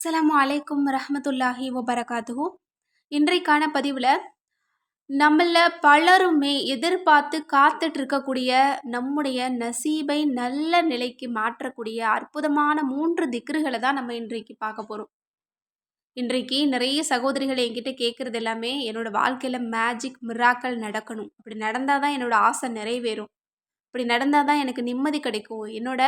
அஸ்ஸலாமு அலைக்கும் ரஹமத்துல்லாஹி வபரகாத்துஹு. இன்றைக்கான பதிவில் நம்மள பலருமே எதிர்பார்த்து காத்துட்டு இருக்கக்கூடிய நம்முடைய நசீபை நல்ல நிலைக்கு மாற்றக்கூடிய அற்புதமான மூன்று திக்ருகளை தான் நம்ம இன்றைக்கு பார்க்க போகிறோம் இன்றைக்கு நிறைய சகோதரிகள் என்கிட்ட கேட்குறது எல்லாமே என்னோடய வாழ்க்கையில் மேஜிக் மிராக்கள் நடக்கணும். அப்படி நடந்தால் தான் என்னோட ஆசை நிறைவேறும். அப்படி நடந்தால் தான் எனக்கு நிம்மதி கிடைக்கும். என்னோட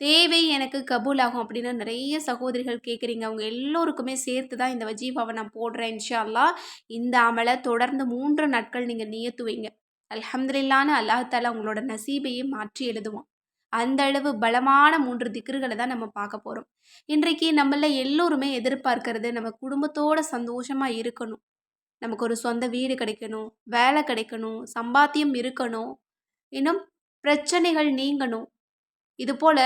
தேவை எனக்கு கபூல் ஆகும் அப்படின்னு நிறைய சகோதரிகள் கேட்குறீங்க. அவங்க எல்லோருக்குமே சேர்த்து தான் இந்த வஜீஃபாவை நான் போடுறேன் இன்ஷால்லா இந்த அமலை தொடர்ந்து மூன்று நாட்கள் நீங்கள் நியத்துவீங்க அல்ஹம்துலில்லான்னு அல்லாஹால உங்களோட நசீபையே மாற்றி எழுதுவோம் அந்த அளவு பலமான மூன்று திக்ருகளை தான் நம்ம பார்க்க போகிறோம் இன்றைக்கு நம்மள எல்லோருமே எதிர்பார்க்கறது நம்ம குடும்பத்தோட சந்தோஷமாக இருக்கணும். நமக்கு ஒரு சொந்த வீடு கிடைக்கணும் வேலை கிடைக்கணும் சம்பாத்தியம் இருக்கணும். இன்னும் பிரச்சனைகள் நீங்கணும். இதுபோல்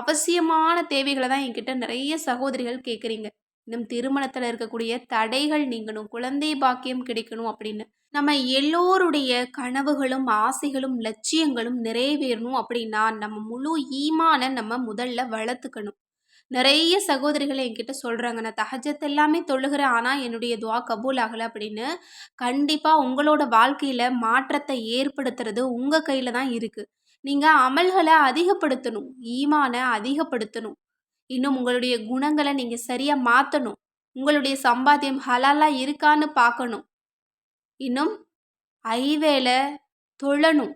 அவசியமான தேவைகளை தான் என்கிட்ட நிறைய சகோதரிகள் கேட்குறீங்க இன்னும் திருமணத்தில் இருக்கக்கூடிய தடைகள் நீங்கணும் குழந்தை பாக்கியம் கிடைக்கணும் அப்படின்னு. நம்ம எல்லோருடைய கனவுகளும் ஆசைகளும் லட்சியங்களும் நிறைவேறணும் அப்படின்னா நம்ம முழு ஈமான நம்ம முதல்ல வளர்த்துக்கணும். நிறைய சகோதரிகள் என்கிட்ட சொல்கிறாங்க நான் தஹஜத் எல்லாமே தொழுகிறேன் ஆனால் என்னுடைய துவா கபூல் ஆகலை அப்படின்னு. கண்டிப்பாக உங்களோட வாழ்க்கையில் மாற்றத்தை ஏற்படுத்துறது உங்கள் கையில் தான் இருக்குது நீங்கள் அமல்களை அதிகப்படுத்தணும் ஈமானை அதிகப்படுத்தணும். இன்னும் உங்களுடைய குணங்களை நீங்கள் சரியாக மாற்றணும் உங்களுடைய சம்பாத்தியம் ஹலாலாக இருக்கான்னு பார்க்கணும். இன்னும் ஐவேளை தொழணும்.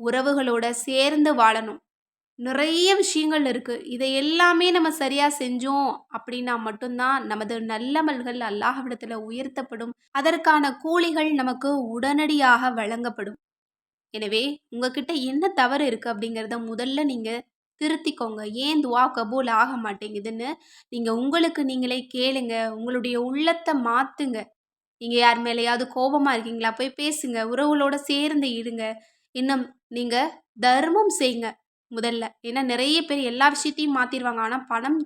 உறவுகளோட சேர்ந்து வாழணும். நிறைய விஷயங்கள் இருக்குது இதை எல்லாமே நம்ம சரியாக செஞ்சோம் அப்படின்னா மட்டும்தான் நமது நல்லமல்கள் அல்லாஹ்விடத்தில் உயர்த்தப்படும். அதற்கான கூலிகள் நமக்கு உடனடியாக வழங்கப்படும். எனவே உங்ககிட்ட என்ன தவறு இருக்குது அப்படிங்கிறத முதல்ல நீங்கள் திருத்திக்கோங்க. ஏன் துவா கபூல் ஆக மாட்டேங்குதுன்னு நீங்கள் உங்களுக்கு நீங்களே கேளுங்க. உங்களுடைய உள்ளத்தை மாற்றுங்க நீங்கள் யார் மேலேயாவது கோபமாக இருக்கீங்களா? போய் பேசுங்க. உறவுகளோட சேர்ந்து இருங்க இன்னும் நீங்கள் தர்மம் செய்யுங்க முதல்ல. ஏன்னா நிறைய பேர் எல்லா விஷயத்தையும் மாற்றிடுவாங்க ஆனால் பணம்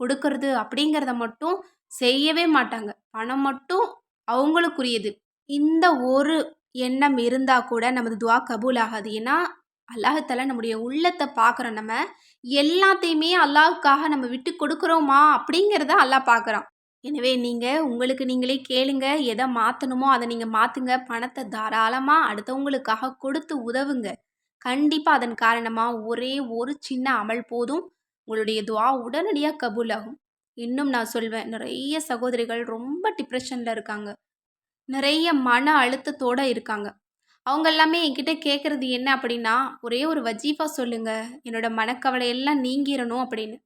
கொடுக்கறது அப்படிங்கிறத மட்டும் செய்யவே மாட்டாங்க. பணம் மட்டும் அவங்களுக்குரியது. இந்த ஒரு எண்ணம் இருந்தால் கூட நமது துவா கபூல் ஆகாது ஏன்னா அல்லாஹத்தால நம்முடைய உள்ளத்தை பார்க்குறோம் நம்ம. எல்லாத்தையுமே அல்லாஹுக்காக நம்ம விட்டு கொடுக்குறோமா? அப்படிங்கிறத அல்லாஹ் பார்க்குறான். எனவே நீங்கள் உங்களுக்கு நீங்களே கேளுங்க எதை மாற்றணுமோ அதை நீங்கள் மாற்றுங்க பணத்தை தாராளமாக அடுத்தவங்களுக்காக கொடுத்து உதவுங்க. கண்டிப்பாக அதன் காரணமாக ஒரே ஒரு சின்ன அமல் போதும். உங்களுடைய துவா உடனடியாக கபூல் ஆகும் இன்னும் நான் சொல்வேன் நிறைய சகோதரிகள் ரொம்ப டிப்ரெஷனில் இருக்காங்க. நிறைய மன அழுத்தத்தோடு இருக்காங்க. அவங்க எல்லாமே என்கிட்ட கேட்குறது என்ன அப்படின்னா ஒரே ஒரு வஜீஃபா சொல்லுங்கள் என்னோட மனக்கவலை எல்லாம் நீங்கிடணும் அப்படின்னு.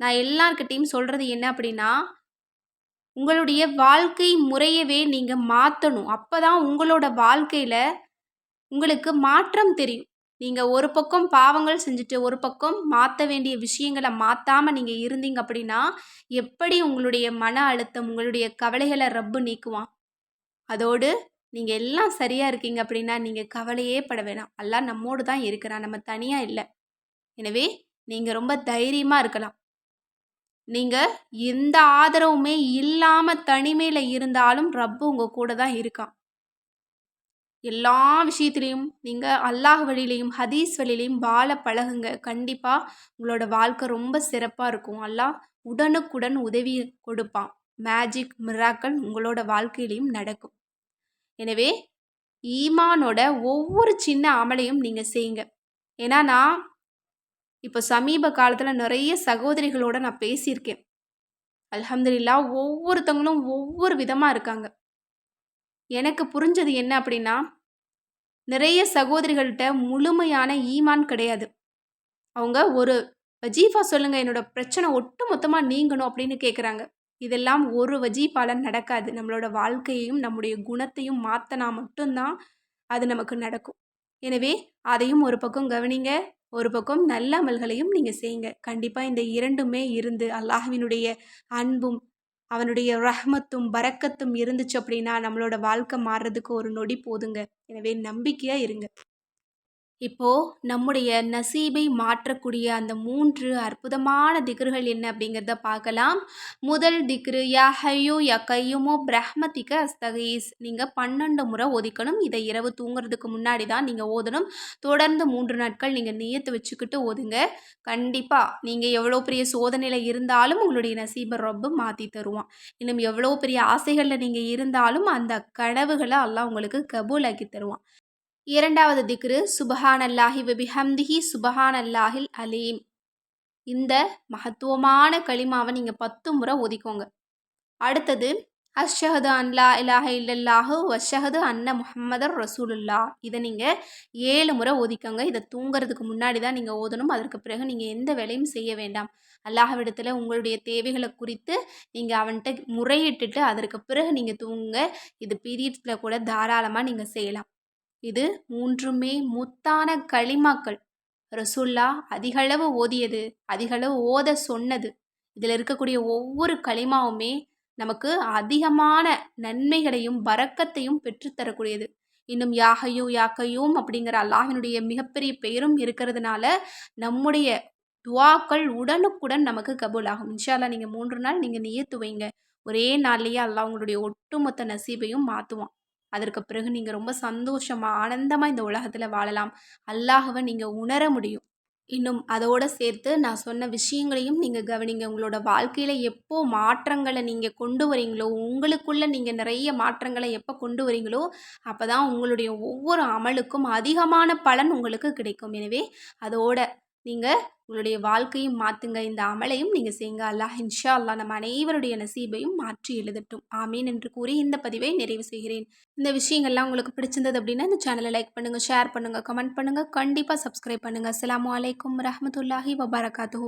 நான் எல்லார்கிட்டையும் சொல்கிறது என்ன அப்படின்னா உங்களுடைய வாழ்க்கை முறையவே நீங்கள் மாற்றணும் அப்போ தான் உங்களோட வாழ்க்கையில் உங்களுக்கு மாற்றம் தெரியும். நீங்கள் ஒரு பக்கம் பாவங்கள் செஞ்சுட்டு ஒரு பக்கம் மாற்ற வேண்டிய விஷயங்களை மாற்றாமல் நீங்கள் இருந்தீங்க அப்படின்னா எப்படி உங்களுடைய மன அழுத்தம் உங்களுடைய கவலைகளை ரப்பு நீக்குவான்? அதோடு நீங்கள் எல்லாம் சரியாக இருக்கீங்க அப்படின்னா நீங்கள் கவலையே பட வேணாம். எல்லாம் நம்மோடு தான் இருக்கிறான். நம்ம தனியாக இல்லை. எனவே நீங்கள் ரொம்ப தைரியமாக இருக்கலாம். நீங்கள் எந்த ஆதரவுமே இல்லாமல் தனிமையில் இருந்தாலும் ரப்பு உங்கள் கூட தான் இருக்கான். எல்லா விஷயத்துலேயும் நீங்கள் அல்லாஹ் வழியிலையும் ஹதீஸ் வழியிலையும் வாழ பழகுங்க. கண்டிப்பாக உங்களோட வாழ்க்கை ரொம்ப சிறப்பாக இருக்கும். அல்லாஹ் உடனுக்குடன் உதவி கொடுப்பான். மேஜிக் மிராக்கள் உங்களோட வாழ்க்கையிலையும் நடக்கும். எனவே ஈமானோட ஒவ்வொரு சின்ன அமலையும் நீங்கள் செய்யுங்க. ஏன்னா நான் இப்போ சமீப காலத்தில் நிறைய சகோதரிகளோட நான் பேசியிருக்கேன். அலமதுல்லா ஒவ்வொருத்தவங்களும் ஒவ்வொரு விதமாக இருக்காங்க. எனக்கு புரிஞ்சது என்ன அப்படின்னா நிறைய சகோதரிகள்கிட்ட முழுமையான ஈமான் கிடையாது. அவங்க ஒரு வஜீஃபா சொல்லுங்கள் என்னோட பிரச்சனை ஒட்டு மொத்தமாக நீங்கணும் அப்படின்னு கேட்குறாங்க இதெல்லாம் ஒரு வஜி வஜீஃபால நடக்காது. நம்மளோட வாழ்க்கையையும் நம்முடைய குணத்தையும் மாற்றினா மட்டும்தான் அது நமக்கு நடக்கும். எனவே அதையும் ஒரு பக்கம் கவனிங்க. ஒரு பக்கம் நல்ல அமல்களையும் நீங்கள் செய்யுங்க. கண்டிப்பாக இந்த இரண்டுமே இருந்து அல்லாஹ்வினுடைய அன்பும் அவனுடைய ரஹ்மத்தும் பரக்கத்தும் இருந்துச்சு அப்படின்னா நம்மளோட வாழ்க்கை மாறுறதுக்கு ஒரு நொடி போதுங்க. எனவே நம்பிக்கையாக இருங்க. இப்போது நம்முடைய நசீபை மாற்றக்கூடிய அந்த மூன்று அற்புதமான திக்ருகள் என்ன அப்படிங்கிறத பார்க்கலாம். முதல் திக்ரு யா ஹையோ யா கையுமோ பிரஹ்மதிக்க அஸ்தகீஸ். நீங்கள் பன்னெண்டு முறை ஓதிக்கணும். இதை இரவு தூங்குறதுக்கு முன்னாடி தான் நீங்கள் ஓதணும். தொடர்ந்து மூன்று நாட்கள் நீங்கள் நியத்து வச்சுக்கிட்டு ஓதுங்க. கண்டிப்பாக நீங்கள் எவ்வளோ பெரிய சோதனையில் இருந்தாலும் உங்களுடைய நசீபை ரொம்ப மாற்றி தருவான். இன்னும் எவ்வளோ பெரிய ஆசைகளில் நீங்கள் இருந்தாலும் அந்த கனவுகளை எல்லாம் உங்களுக்கு கபூலாக்கி தருவான். இரண்டாவது திக்ரு சுபஹான் அல்லாஹி வபிஹம்திஹி சுபஹான் அல்லாஹில் அலீம். இந்த மகத்துவமான களிமாவை நீங்கள் பத்து முறை ஒதிக்கோங்க. அடுத்தது அஷ்ஷஹது அன்லா இலாஹ இல்லல்லாஹு வஷஹது அன்ன முஹம்மதர் ரசூலுல்லா இதை நீங்கள் ஏழு முறை ஒதிக்கோங்க. இதை தூங்குறதுக்கு முன்னாடி தான் நீங்கள் ஓதணும். அதற்கு பிறகு நீங்கள் எந்த வேலையும் செய்ய வேண்டாம். அல்லாஹ்விடத்தில் உங்களுடைய தேவைகளை குறித்து நீங்கள் அவன்கிட்ட முறையிட்டுட்டு அதற்கு பிறகு நீங்கள் தூங்குங்க. இது பீரியட்ஸில் கூட தாராளமாக நீங்கள் செய்யலாம். இது மூன்றுமே முத்தான களிமாக்கள். ரசுல்லா அதிகளவு ஓதியது அதிகளவு ஓத சொன்னது. இதில் இருக்கக்கூடிய ஒவ்வொரு களிமாவுமே நமக்கு அதிகமான நன்மைகளையும் வரக்கத்தையும் பெற்றுத்தரக்கூடியது இன்னும் யாகையும் யாக்கையும் அப்படிங்கிற அல்லாஹினுடைய மிகப்பெரிய பெயரும் இருக்கிறதுனால நம்முடைய துவாக்கள் உடனுக்குடன் நமக்கு கபூலாகும். இன்ஷால்லா நீங்கள் மூன்று நாள் நீங்கள் நியத்துவைங்க ஒரே நாள்லேயே அல்லாஹ் உங்களுடைய ஒட்டுமொத்த நசீபையும் மாற்றுவான் அதற்கு பிறகு நீங்கள் ரொம்ப சந்தோஷமாக ஆனந்தமாக இந்த உலகத்தில் வாழலாம். அல்லாஹவை நீங்கள் உணர முடியும். இன்னும் அதோடு சேர்த்து நான் சொன்ன விஷயங்களையும் நீங்கள் கவனிங்க. உங்களோட வாழ்க்கையில் எப்போ மாற்றங்களை நீங்கள் கொண்டு வரீங்களோ உங்களுக்குள்ளே நீங்கள் நிறைய மாற்றங்களை எப்போ கொண்டு வரீங்களோ அப்போ தான் உங்களுடைய ஒவ்வொரு அமலுக்கும் அதிகமான பலன் உங்களுக்கு கிடைக்கும். எனவே அதோட நீங்கள் உங்களுடைய வாழ்க்கையும் மாற்றுங்க இந்த அமலையும் நீங்கள் செய்யுங்க அல்லாஹ். இன்ஷா அல்லாஹ் நம்ம அனைவருடைய நசீபையும் மாற்றி எழுதட்டும். ஆமீன் என்று கூறி இந்த பதிவை நிறைவு செய்கிறேன். இந்த விஷயங்கள்லாம் உங்களுக்கு பிடிச்சிருந்தது அப்படின்னா இந்த சேனலை லைக் பண்ணுங்கள் ஷேர் பண்ணுங்கள் கமெண்ட் பண்ணுங்கள் கண்டிப்பாக சப்ஸ்கிரைப் பண்ணுங்கள் அஸ்லாம் வலைக்கம் ரஹமத்துல்லாஹி வபரகாத்து